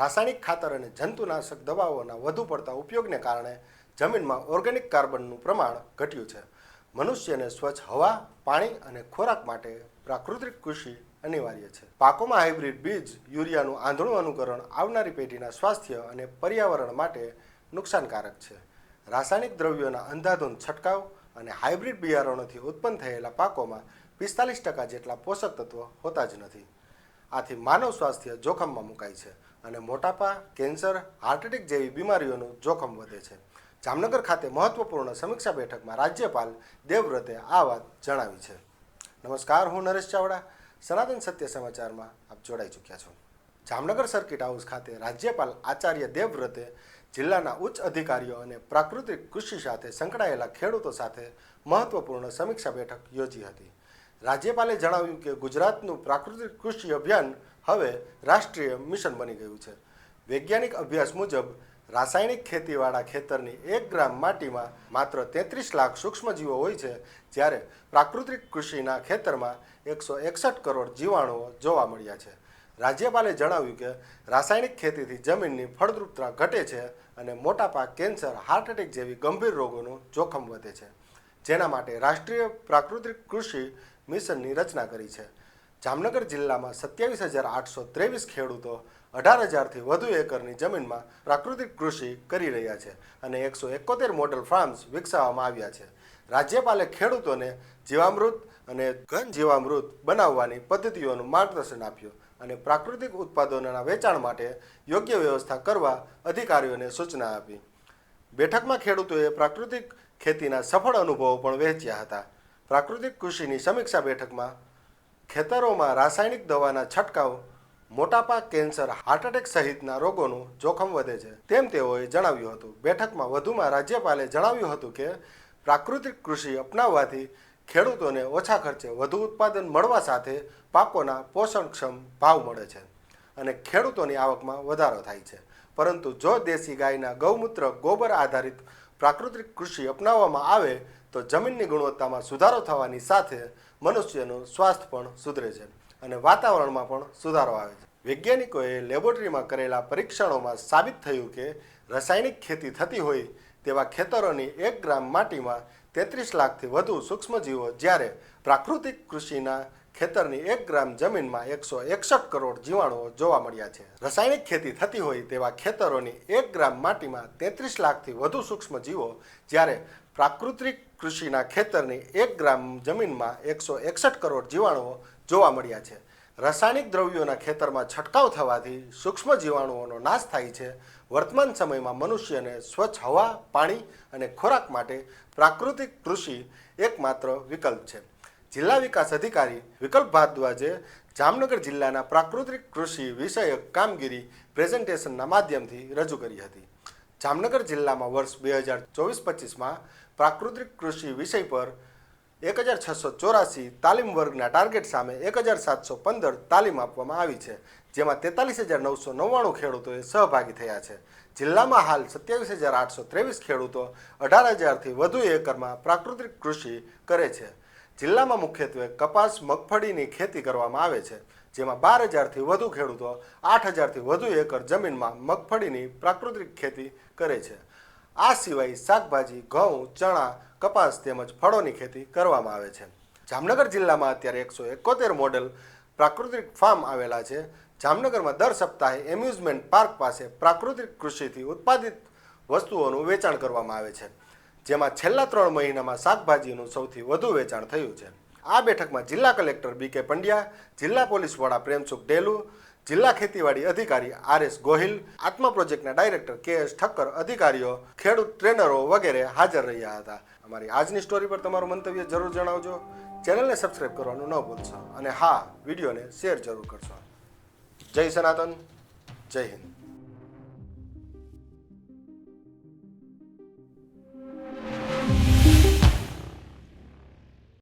રાસાયણિક ખાતર અને જંતુનાશક દવાઓના વધુ પડતા ઉપયોગને કારણે જમીનમાં ઓર્ગેનિક કાર્બનનું પ્રમાણ ઘટ્યું છે. મનુષ્યને સ્વચ્છ હવા, પાણી અને ખોરાક માટે પ્રાકૃતિક કૃષિ અનિવાર્ય છે. પાકોમાં હાઇબ્રિડ બીજ, યુરિયાનું આંધળું અનુકરણ આવનારી પેઢીના સ્વાસ્થ્ય અને પર્યાવરણ માટે નુકસાનકારક છે. રાસાયણિક દ્રવ્યોના અંધાધૂંધ છંટકાવ અને હાઇબ્રિડ બિયારણોથી ઉત્પન્ન થયેલા પાકોમાં પિસ્તાલીસ ટકા જેટલા પોષક તત્વો હોતા જ નથી. આથી માનવ સ્વાસ્થ્ય જોખમમાં મુકાય છે અને મોટાપા, કેન્સર હાર્ટ એટેક જેવી બીમારીઓનું જોખમ વધે છે. જામનગર ખાતે મહત્વપૂર્ણ સમીક્ષા બેઠકમાં રાજ્યપાલ દેવવ્રતે આ વાત જણાવી છે. નમસ્કાર, હું નરેશ ચાવડા. સનાતન સત્ય સમાચારમાં આપ જોડાઈ ચૂક્યા છો. જામનગર સર્કિટ હાઉસ ખાતે રાજ્યપાલ આચાર્ય દેવવ્રતે જિલ્લાના ઉચ્ચ અધિકારીઓ અને પ્રાકૃતિક કૃષિ સાથે સંકળાયેલા ખેડૂતો સાથે મહત્વપૂર્ણ સમીક્ષા બેઠક યોજી હતી. રાજ્યપાલે જણાવ્યું કે ગુજરાતનું પ્રાકૃતિક કૃષિ અભિયાન હવે રાષ્ટ્રીય મિશન બની ગયું છે. વૈજ્ઞાનિક અભ્યાસ મુજબ રાસાયણિક ખેતીવાળા ખેતરની એક ગ્રામ માટીમાં માત્ર તેત્રીસ લાખ સૂક્ષ્મજીવો હોય છે, જ્યારે પ્રાકૃતિક કૃષિના ખેતરમાં એકસો એકસઠ કરોડ જીવાણુઓ જોવા મળ્યા છે. રાજ્યપાલે જણાવ્યું કે રાસાયણિક ખેતીથી જમીનની ફળદ્રુપતા ઘટે છે અને મોટાપા કેન્સર, હાર્ટ એટેક જેવી ગંભીર રોગોનું જોખમ વધે છે. જેના માટે રાષ્ટ્રીય પ્રાકૃતિક કૃષિ મિશનની રચના કરી છે. જામનગર જિલ્લામાં સત્યાવીસ હજાર આઠસો ત્રેવીસ ખેડૂતો અઢાર હજારથી વધુ એકરની જમીનમાં પ્રાકૃતિક કૃષિ કરી રહ્યા છે અને એકસો એકોતેર મોડલ ફાર્મ્સ વિકસાવવામાં આવ્યા છે. રાજ્યપાલે ખેડૂતોને જીવામૃત અને ઘન જીવામૃત બનાવવાની પદ્ધતિઓનું માર્ગદર્શન આપ્યું અને પ્રાકૃતિક ઉત્પાદનોના વેચાણ માટે યોગ્ય વ્યવસ્થા કરવા અધિકારીઓને સૂચના આપી. બેઠકમાં ખેડૂતોએ પ્રાકૃતિક ખેતીના સફળ અનુભવો પણ વહેંચ્યા હતા. પ્રાકૃતિક કૃષિની સમીક્ષા બેઠકમાં ખેતરોમાં રાસાયણિક દવાના છંટકાવ, મોટાપા કેન્સર હાર્ટ એટેક સહિતના રોગોનું જોખમ વધે છે, તેમ તેઓએ જણાવ્યું હતું. બેઠકમાં વધુમાં રાજ્યપાલે જણાવ્યું હતું કે, પ્રાકૃતિક કૃષિ અપનાવવાથી ખેડૂતોને ઓછા ખર્ચે વધુ ઉત્પાદન મળવા સાથે પાકોના પોષણક્ષમ ભાવ મળે છે અને ખેડૂતોની આવકમાં વધારો થાય છે. પરંતુ જો દેશી ગાયના ગૌમૂત્ર, ગોબર આધારિત પ્રાકૃતિક કૃષિ અપનાવવામાં આવે તો જમીનની ગુણવત્તામાં સુધારો થવાની સાથે મનુષ્યનું સ્વાસ્થ્ય પણ સુધરે છે અને વાતાવરણમાં પણ સુધારો આવે છે. વૈજ્ઞાનિકોએ લેબોરેટરીમાં કરેલા પરીક્ષણોમાં સાબિત થયું કે રાસાયણિક ખેતી થતી હોય તેવા ખેતરોની એક ગ્રામ માટીમાં તેત્રીસ લાખથી વધુ સૂક્ષ્મજીવો જ્યારે પ્રાકૃતિક કૃષિના ખેતરની એક ગ્રામ જમીનમાં એકસો એકસઠ કરોડ જીવાણુઓ જોવા મળ્યા છે. રાસાયણિક ખેતી થતી હોય તેવા ખેતરોની એક ગ્રામ માટીમાં તેત્રીસ લાખથી વધુ સૂક્ષ્મજીવો જ્યારે પ્રાકૃતિક કૃષિના ખેતરની એક ગ્રામ જમીનમાં એકસો એકસઠ કરોડ જીવાણુઓ જોવા મળ્યા છે. રાસાયણિક દ્રવ્યોના ખેતરમાં છંટકાવ થવાથી સૂક્ષ્મ જીવાણુઓનો નાશ થાય છે. વર્તમાન સમયમાં મનુષ્યને સ્વચ્છ હવા, પાણી અને ખોરાક માટે પ્રાકૃતિક કૃષિ એકમાત્ર વિકલ્પ છે. જિલ્લા વિકાસ અધિકારી વિકલ્પ ભારદ્વાજે જામનગર જિલ્લાના પ્રાકૃતિક કૃષિ વિષયક કામગીરી પ્રેઝન્ટેશનના માધ્યમથી રજૂ કરી હતી. જામનગર જિલ્લામાં વર્ષ બે હજાર ચોવીસ પચીસમાં પ્રાકૃતિક કૃષિ વિષય પર એક હજાર છસો ચોરાસી તાલીમ વર્ગના ટાર્ગેટ સામે એક હજાર સાતસો પંદર તાલીમ આપવામાં આવી છે, જેમાં તેતાલીસ હજાર નવસો નવ્વાણું ખેડૂતોએ સહભાગી થયા છે. જિલ્લામાં હાલ સત્યાવીસ હજાર આઠસો ત્રેવીસ ખેડૂતો અઢાર હજારથી વધુ એકરમાં પ્રાકૃતિક કૃષિ કરે છે. જિલ્લામાં મુખ્યત્વે કપાસ, મગફળીની ખેતી કરવામાં આવે છે, જેમાં બાર હજારથી વધુ ખેડૂતો આઠ હજારથી વધુ એકર જમીનમાં મગફળીની પ્રાકૃતિક ખેતી કરે છે. આ સિવાય શાકભાજી, ઘઉં, ચણા, કપાસ તેમજ ફળોની ખેતી કરવામાં આવે છે. જામનગર જિલ્લામાં અત્યારે એકસો એકોતેર મોડેલ પ્રાકૃતિક ફાર્મ આવેલા છે. જામનગરમાં દર સપ્તાહે એમ્યુઝમેન્ટ પાર્ક પાસે પ્રાકૃતિક કૃષિથી ઉત્પાદિત વસ્તુઓનું વેચાણ કરવામાં આવે છે. જેમાં છેલ્લા ત્રણ મહિનામાં શાકભાજીનું સૌથી વધુ વેચાણ થયું છે. આ બેઠકમાં જિલ્લા કલેક્ટર બી કે પંડ્યા, જિલ્લા પોલીસ વડા પ્રેમસુખ ડેલુ, જિલ્લા ખેતીવાડી અધિકારી આર એસ ગોહિલ, આત્મા પ્રોજેક્ટના ડાયરેક્ટર કે એસ ઠક્કર અધિકારીઓ, ખેડૂત ટ્રેનરો વગેરે હાજર રહ્યા હતા. અમારી આજની સ્ટોરી પર તમારું મંતવ્ય જરૂર જણાવજો. ચેનલને સબસ્ક્રાઈબ કરવાનું ન ભૂલશો અને હા, વિડીયોને શેર જરૂર કરશો. જય સનાતન, જય હિન્દ.